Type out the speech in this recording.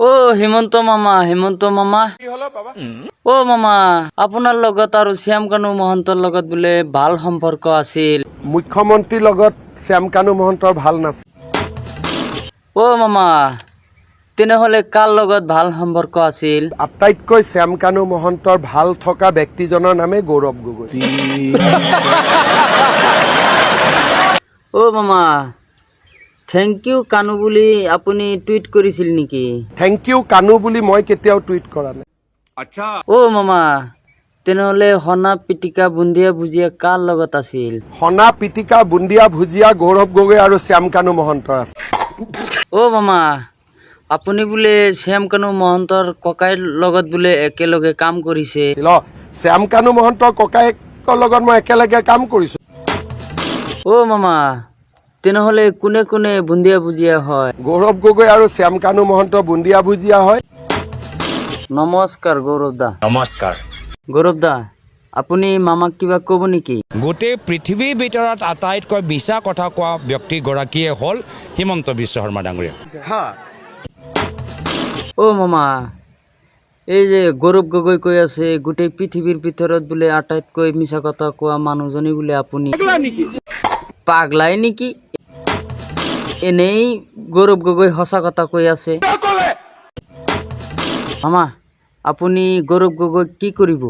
ও হেমন্ত মামা হেমন্ত মামা। ও মামা আপোনাৰ লগত আৰু শ্যাম কানু মহন্তৰ লগত বোলে ভালো সম্পৰ্ক আছিল। মুখ্যমন্ত্ৰীৰ লগত শ্যাম কানু মহন্তৰ ভালো নাছিল। অ মামা তেনেহলে কাৰ লগত ভালো সম্পৰ্ক আছিল? আটাইতকৈ শ্যাম কানু মহন্তৰ ভালো থকা ব্যক্তিজনৰ নামে গৌৰৱ গগৈ। অ মামা থেংক ইউ কানু বুলি আপুনি টুইট কৰিছিল নেকি? থেংক ইউ কানু বুলি মই কেতিয়াও টুইট কৰা নাই। অ মামা তেনেহলে সনা পিটিকা বুন্দিয়া ভুজিয়া কাৰ লগত আছিল? সনা পিটিকা বুন্দিয়া ভুজিয়া গৌৰৱ গগৈ আৰু শ্যাম কানু মহন্তৰ আছে। অ মামা আপুনি বোলে শ্যাম কানু মহন্তৰ ককাইৰ লগত বোলে একেলগে কাম কৰিছে। ল শ্যাম কানু মহন্তৰ ককায়েকৰ লগত মই একেলগে কাম কৰিছো। অ মামা তেনেহলে কোনে কোনে বুন্দিয়া ভুজিয়া হয়? গৌৰৱ গগৈ আৰু শ্যাম কানু মহন্ত বুন্দিয়া ভুজিয়া হয়। নমস্কাৰ গৌৰৱ দা। নমস্কাৰ। গৌৰৱ দা আপুনি মামাক কিবা ক'ব নেকি? গোটেই পৃথিৱীৰ ভিতৰত আটাইতকৈ মিছা কথা কোৱা ব্যক্তিগৰাকীয়ে হ'ল হিমন্ত বিশ্ব শৰ্মা ডাঙৰীয়া। অ মামা এই যে গৌৰৱ গগৈ কৈ আছে গোটেই পৃথিৱীৰ ভিতৰত বোলে আটাইতকৈ মিছা কথা কোৱা মানুহজনী বোলে আপুনি। পাগলাই নেকি? এনেই গৌৰৱ গগৈ সঁচা কথা কৈ আছে। মামা, আপুনি গৌৰৱ গগৈক কি কৰিব?